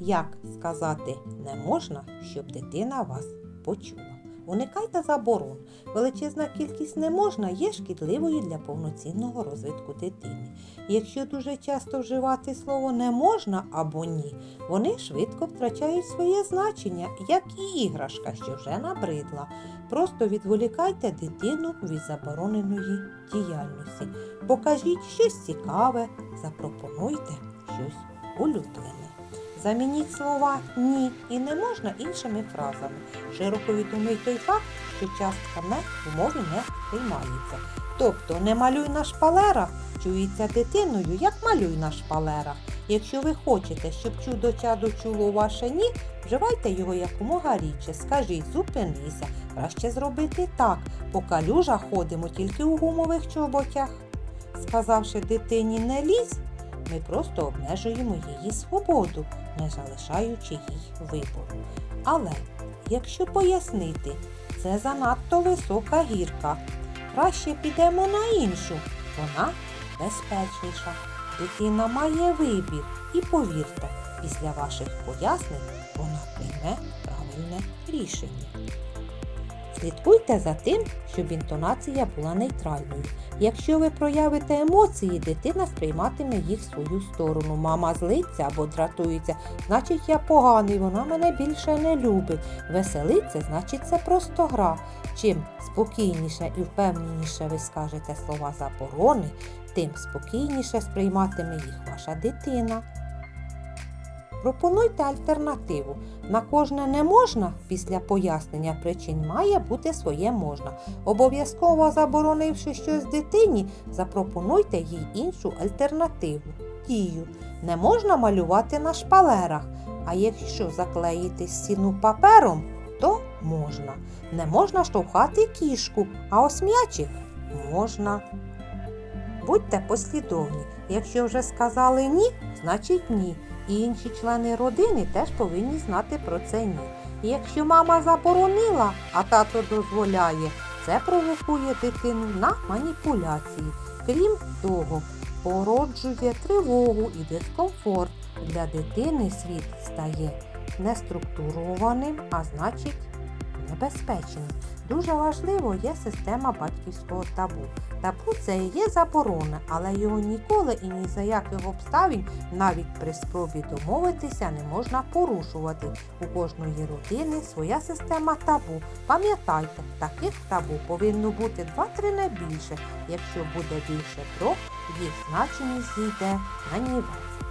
як сказати не можна, щоб дитина вас почула. Уникайте заборон. Величезна кількість не можна є шкідливою для повноцінного розвитку дитини. Якщо дуже часто вживати слово не можна або ні, вони швидко втрачають своє значення, як і іграшка, що вже набридла. Просто відволікайте дитину від забороненої діяльності. Покажіть щось цікаве, запропонуйте щось улюблене. Замініть слова ні і не можна іншими фразами. Широко відомий той факт, що частка не в мові не приймається. Тобто не малюй на шпалерах чується дитиною, як малюй на шпалерах. Якщо ви хочете, щоб чудо чадо чуло ваше ні, вживайте його якомога рідше. Скажіть, зупинися. Краще зробити так. По калюжах ходимо тільки у гумових чоботях. Сказавши дитині не лізь, ми просто обмежуємо її свободу, не залишаючи їй вибору. Але якщо пояснити, це занадто висока гірка, краще підемо на іншу, вона безпечніша. Дитина має вибір, і повірте, після ваших пояснень вона прийме правильне рішення. Слідкуйте за тим, щоб інтонація була нейтральною. Якщо ви проявите емоції, дитина сприйматиме їх в свою сторону. Мама злиться або дратується, значить я поганий, вона мене більше не любить. Веселиться, значить це просто гра. Чим спокійніше і впевненіше ви скажете слова заборони, тим спокійніше сприйматиме їх ваша дитина. Пропонуйте альтернативу. На кожне не можна після пояснення причин має бути своє можна. Обов'язково заборонивши щось дитині, запропонуйте їй іншу альтернативу. Дію. Не можна малювати на шпалерах, а якщо заклеїти стіну папером, то можна. Не можна штовхати кішку, а ось м'ячик можна. Будьте послідовні. Якщо вже сказали ні, значить ні. Інші члени родини теж повинні знати про це ні. І якщо мама заборонила, а тато дозволяє, це провокує дитину на маніпуляції. Крім того, породжує тривогу і дискомфорт. Для дитини світ стає неструктурованим, а значить небезпечним. Дуже важливо є система батьківського табу. Табу це і є заборона, але його ніколи і ні за яких обставин, навіть при спробі домовитися, не можна порушувати. У кожної родини своя система табу. Пам'ятайте, таких табу повинно бути 2-3 не більше. Якщо буде більше трьох, їх значення зійде на нівець.